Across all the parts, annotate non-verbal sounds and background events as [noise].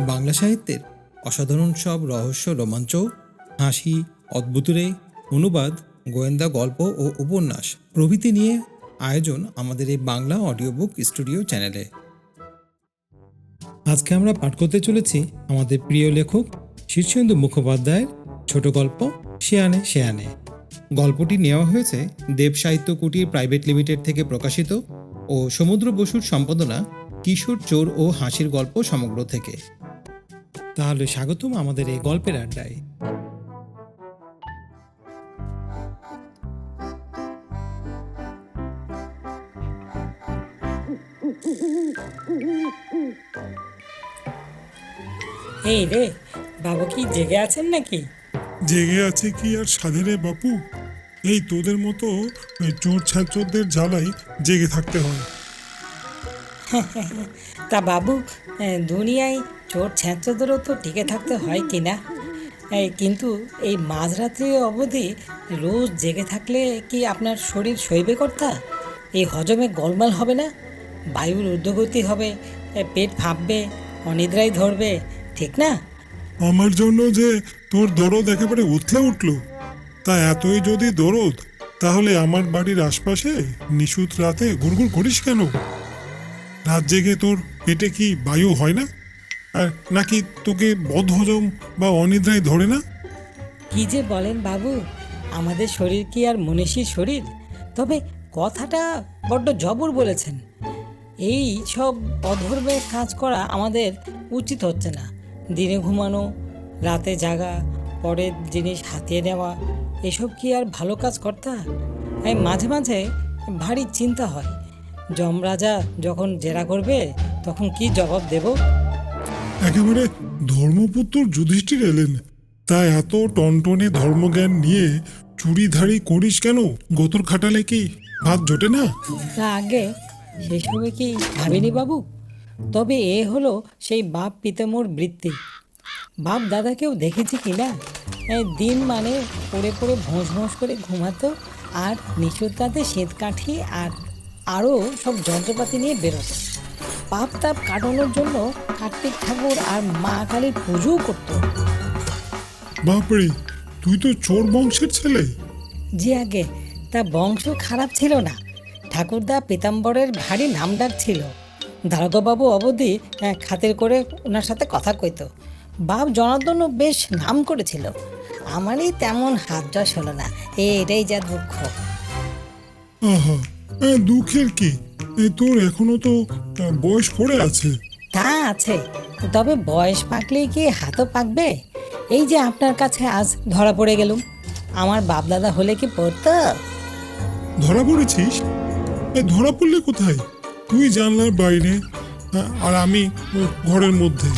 বাংলা সাহিত্যের অসাধারণ সব রহস্য রোমাঞ্চ, হাসি অদ্ভুতরে অনুবাদ, গোয়েন্দা গল্প ও উপন্যাস প্রভৃতি নিয়ে আয়োজন আমাদের এই বাংলা অডিও বুক স্টুডিও চ্যানেলে। আজকে আমরা পাঠ করতে চলেছি আমাদের প্রিয় লেখক শীর্ষেন্দু মুখোপাধ্যায়ের ছোট গল্প শেয়ানে শেয়ানে। গল্পটি নেওয়া হয়েছে দেব সাহিত্য কুটির প্রাইভেট লিমিটেড থেকে প্রকাশিত ও সমুদ্র বসুর সম্পাদনা কিশোর চোর ও হাসির গল্প সমগ্র থেকে। তাহলে স্বাগতম আমাদের এই গল্পের আড্ডায়। এই রে বাবু কি জেগে আছেন নাকি? জেগে আছে কি আর সাধেরে বাপু? এই তোদের মতো ওই চোর ছাত্রদের জ্বালাই জেগে থাকতে হয়। [laughs] তা বাবু দুনিয়ায় চোর ছ্যাঁচোদেরও তো টিকে থাকতে হয় কি না? কিন্তু এই মাঝরাত্রি অবধি রোজ জেগে থাকলে কি আপনার শরীর সইবে কর্তা? এই হজমে গোলমাল হবে না? বায়ুর ঊর্ধ্বগতি হবে পেট ফাঁপবে, অনিদ্রাই ধরবে, ঠিক না? আমার জন্য যে তোর দরদ একেবারে উথলে উঠল, তা এতই যদি দরদ, তাহলে আমার বাড়ির আশপাশে নিশুত রাতে গুড়গুড় করিস কেন? রাত জেগে তোর পেটে কি বায়ু হয় না? আর নাকি তোকে বদহজম বা অনিদ্রায় ধরে না? কি যে বলেন বাবু, আমাদের শরীর কি আর মনীষীর শরীর? তবে কথাটা বড্ড জবর বলেছেন। এই সব অধর্মের কাজ করা আমাদের উচিত হচ্ছে না। দিনে ঘুমানো, রাতে জাগা, পরের জিনিস হাতিয়ে নেওয়া, এসব কি আর ভালো কাজ কর্তা? মাঝে মাঝে ভারী চিন্তা হয়। যমরাজা যখন জেরা করবে তখন কি জবাব দেব? একেবারে ধর্মপুত্র যুধিষ্ঠির এলেন। তা এত টনটনে ধর্মজ্ঞান নিয়ে চুরিধারি করিস কেন? গোতর খাটালে কি ভাত জোটে না? তা আগে সেসবে কি ভাবিনি বাবু? তবে এ হলো সেই বাপ পিতামোর বৃত্তি। বাপ দাদাকেও দেখেছি কি না? দিন মানে পড়ে পড়ে ভোঁস ভোঁস করে ঘুমাতো আর নিচুর তাতে শীত কাঠি আর আরও সব যন্ত্রপাতি নিয়ে বেরোতো। পাপ তাপ কাটানোর জন্য কার্তিক ঠাকুর আর মা কালীর পুজোও করতো। বাপরে তুই তো চোর বংশের ছেলে। জি আগে তা বংশ খারাপ ছিল না। ঠাকুরদা পীতাম্বরের ভারী নামডাক ছিল। দারোগাবাবু অবধি খাতির করে ওনার সাথে কথা কইতো। বাপ জনার্দনও বেশ নাম করেছিল। আমারই তেমন হাত যশ হলো না। এটাই যা দুঃখ। দুঃখের কি? এ, তোর এখনও তো আহ, বয়স পড়ে আছে। তা আছে। তবে বয়স পাকলেই কি হাতও পাকবে? এই যে আপনার কাছে আজ ধরা পড়ে গেলুম। আমার বাপদাদা হলে কি পড়তো? ধরা পড়েছিস? এ ধরা পড়লে কোথায়? তুই জানলার বাইরে আ- আর আমি ও, ঘরের মধ্যে।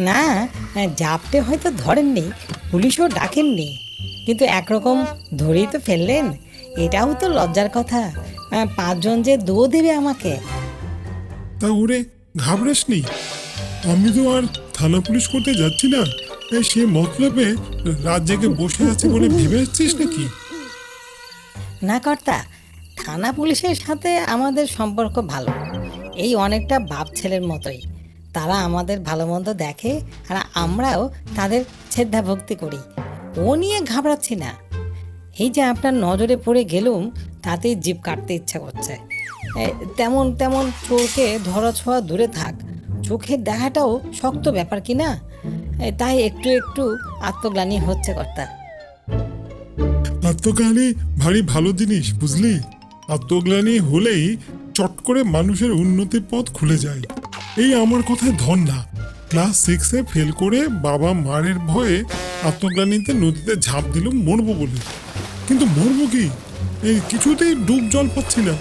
না জাপটে হয়তো ধরেননি পুলিশও ডাকেননি। কিন্তু একরকম ধরেই তো ফেললেন। এটাও তো লজ্জার কথা। আহ, পাঁচজন যে দো দেবে আমাকে। তা ওরে ঘাবড়াস নি আমি তো আর থানা পুলিশ করতে যাচ্ছি না। এ, সে মতলবে রাত জেগে বসে আছে বলে ভেবে আসছিস নাকি? না কর্তা থানা পুলিশের সাথে আমাদের সম্পর্ক ভালো। এই অনেকটা বাপ ছেলের মতোই। তারা আমাদের ভালো মন্দ দেখে আর আমরাও তাদের শ্রদ্ধা ভক্তি করি। ও নিয়ে ঘাবড়াচ্ছি না। এই যে আপনার নজরে পড়ে গেলুম, তাতেই জিভ কাটতে ইচ্ছা করছে। তেমন তেমন চোরকে ধরা ছোঁয়া দূরে থাক। চোখের দেখাটাও শক্ত ব্যাপার কি না? তাই একটু একটু আত্মগ্লানি হচ্ছে কর্তা। আত্মগ্লানি ভারী ভালো জিনিস, বুঝলি? আত্মগ্লানি হলেই চট করে মানুষের উন্নতির পথ খুলে যায়। এই আমার কথায় ধন না। ক্লাস সিক্সে ফেল করে বাবা মারের ভয়ে আত্মগ্লানিতে নদীতে ঝাঁপ দিলুম মরবো বলে। কিন্তু মরবো কি? এই কিছুতেই ডুব জল পাচ্ছি না।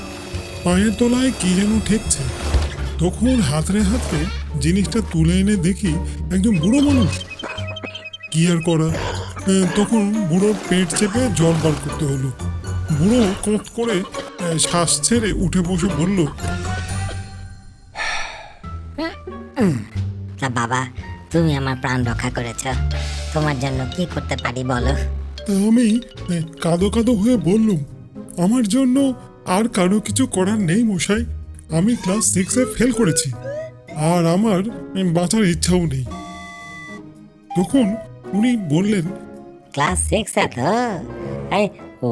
পায়ের তলায় কি যেন ঠেকছে। তখন হাতরে হাতে জিনিসটা তুলে এনে দেখি একজন বুড়ো মানুষ। কি আর করা? তখন বুড়োর পেট চেপে জল বার করতে হলো। বুড়ো কোঁত করে শ্বাস ছেড়ে উঠে বসে বলল বাবা, তুমি আমার প্রাণ রক্ষা করেছ। তোমার জন্য কি করতে পারি বলো? আমি কাঁদো কাঁদো হয়ে বললুম, আমার জন্য আর কারও কিছু করার নেই মশাই, আমি ক্লাস সিক্সে ফেল করেছি, আর আমার বাঁচার ইচ্ছাও নেই। তখন উনি বললেন, ক্লাস সিক্সে তো, এই,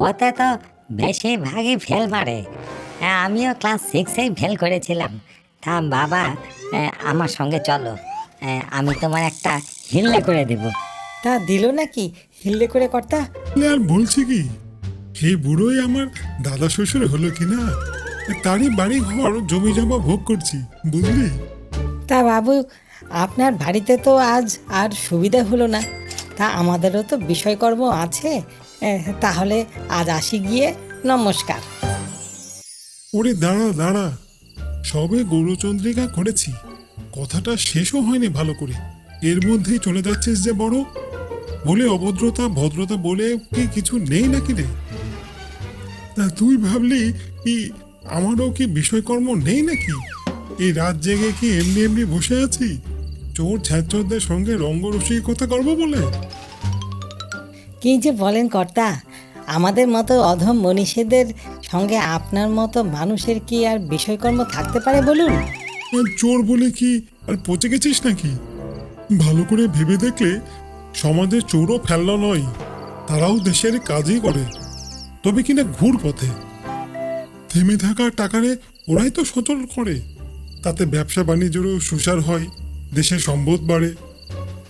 ওতে তো বেশিরভাগই ফেল মারে। আমিও ক্লাস সিক্সেই ফেল করেছিলাম। তা বাবা আমার সঙ্গে চলো আমি তোমার একটা হিল্লে করে দেব। তা দিল নাকি হিল্লে করে কর্তা? "তাহলে আর বলছি কি? সেই বুড়োই আমার দাদা শ্বশুর হলো কি না তারই বাড়ি ঘর জমি জমা ভোগ করছি বুঝলি? তা বাবু আপনার বাড়িতে তো আজ আর সুবিধা হলো না। তা আমাদেরও তো বিষয়কর্ম আছে। তাহলে আজ আসি গিয়ে নমস্কার। ওরে দাঁড়া দাঁড়া। সবে গৌরচন্দ্রিকা করেছি। কথাটা শেষও হয়নি ভালো করে। এর মধ্যেই চলে যাচ্ছিস যে বড়? বলে অভদ্রতা ভদ্রতা বলে কি কিছু নেই নাকি রে? তা তুই ভাবলি কি আমারও কি বিষয়কর্ম নেই নাকি? এই রাত জেগে কি এমনি এমনি বসে আছি? চোর ছ্যাচরদের সঙ্গে রঙ্গরসিকতা করব বলে? কি যে বলেন কর্তা আমাদের মতো অধম মনীষীদের সঙ্গে আপনার মতো মানুষের কি আর বিষয়কর্ম থাকতে পারে বলুন? চোর বলে কি আর পচে গেছিস নাকি? ভালো করে ভেবে দেখলে সমাজে চোরও ফেলনা নয় তারাও দেশের কাজই করে। তবে কিনা ঘুর পথে। থেমে থাকা টাকারে ওরাই তো সচল করে। তাতে ব্যবসা বাণিজ্যেরও সুসার হয় দেশের সম্পদ বাড়ে।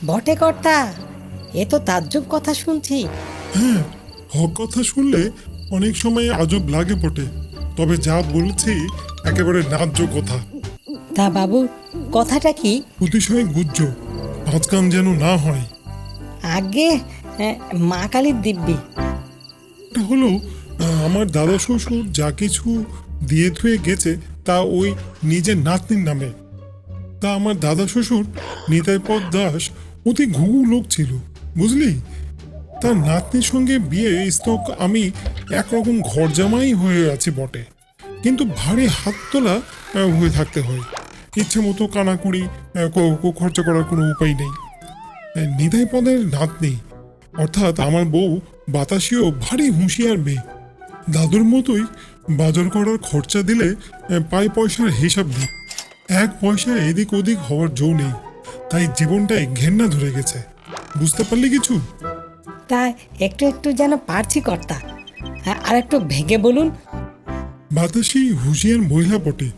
বটে কর্তা এ তো তাজ্জব কথা শুনছি। হ্যাঁ হক কথা শুনলে অনেক সময় আজব লাগে বটে। তবে যা বলছি একেবারে ন্যায্য কথা। তা বাবু কথাটা কি? অতিশয় গুজ্জ। পাঁচকান যেন না হয়। আগে মা কালীর দিব্যি। এটা হলো আমার দাদা শ্বশুর যা কিছু দিয়ে থুয়ে গেছে তা ওই নিজের নাতনির নামে। তা আমার দাদা শ্বশুর নিতাইপদ দাস অতি ঘুঘু লোক ছিল বুঝলি? তার নাতনির সঙ্গে বিয়ে স্তক আমি একরকম ঘর জামাই হয়ে আছি বটে। কিন্তু ভারী হাত তোলা হয়ে থাকতে হয়। ইচ্ছে মতো কানাকুড়ি খরচা করার কোনো উপায় নেই। নিধাই পদের নাতনি অর্থাৎ আমার বউ বাতাসিও ভারী হুঁশিয়ার মেয়ে। দাদুর মতোই বাজার করার খরচা দিলে পায় পয়সার হিসাব নেই। এক পয়সা এদিক ওদিক হওয়ার জো নেই। তাই জীবনটাই ঘেন্না ধরে গেছে। বুঝতে পারলি কিছু? তাই একটু একটু যেন পারছি কর্তা। আর একটু ভেঙে বলুন। বাতাসি হুঁশিয়ার মহিলা বটে।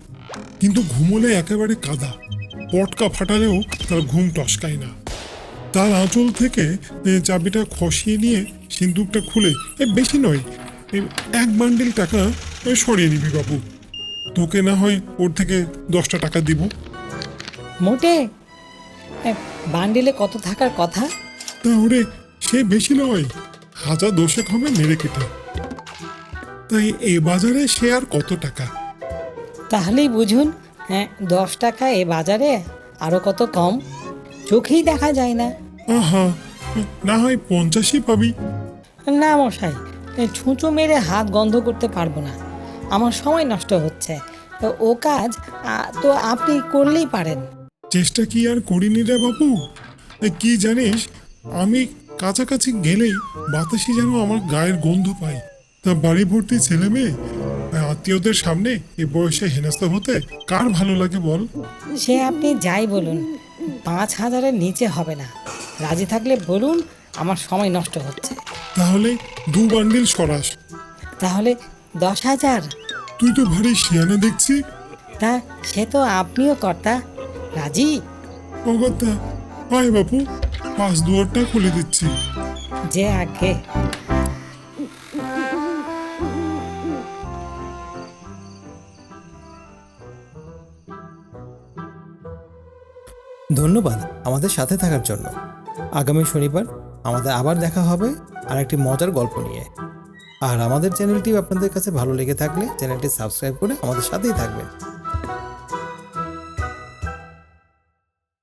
কিন্তু ঘুমোলে একেবারে কাদা। পটকা ফাটালেও তার ঘুম টসকায় না। তার আঁচল থেকে চাবিটা খসিয়ে নিয়ে সিন্দুকটা খুলে এ বেশি নয় এক বান্ডিল টাকা সরিয়ে নিবি বাবু। তোকে না হয় ওর থেকে দশটা টাকা দিব। মোটে বান্ডিলে কত থাকার কথা? তা ওরে সে বেশি নয় হাজার দশেক হবে মেরে কেটে। তাই এ বাজারে সে আর কত টাকা? তাহলেই বুঝুন হ্যাঁ দশ টাকা এ বাজারে আরও কত কম? চোখেই দেখা যায় না। আহা না হয় পঞ্চাশই পাবি। না মশাই ছুঁচো মেরে হাত গন্ধ করতে পারব না। আমার সময় নষ্ট হচ্ছে। তো ও কাজ তো আপনি করলেই পারেন। চেষ্টা কি আর করিনি রে বাবু এ, কি জানিস আমি কাছাকাছি গেলেই বাতাসি যেন আমার গায়ের গন্ধ পাই। তা বাড়ি ভর্তি ছেলে মেয়ে আর আত্মীয়দের সামনে এই বয়সে হেনস্থা হতে কার ভালো লাগে বল? সে আপনি যাই বলুন পাঁচ হাজারের নিচে হবে না। রাজি থাকলে বলুন আমার সময় নষ্ট হচ্ছে। তাহলে দু বান্ডিল সরাস। তাহলে দশ হাজার? তুই তো ভারী শিয়ানা দেখছি। তা সে তো আপনিও কর্তা। রাজি? অগত্যা আয় বাপু পাঁচ দুয়ারটা খুলে দিচ্ছি। যে আগে। ধন্যবাদ আমাদের সাথে থাকার জন্য। আগামী শনিবার আমাদের আবার দেখা হবে আর একটি মজার গল্প নিয়ে। আর আমাদের চ্যানেলটি আপনাদের কাছে ভালো লেগে থাকলে চ্যানেলটি সাবস্ক্রাইব করে আমাদের সাথেই থাকবেন।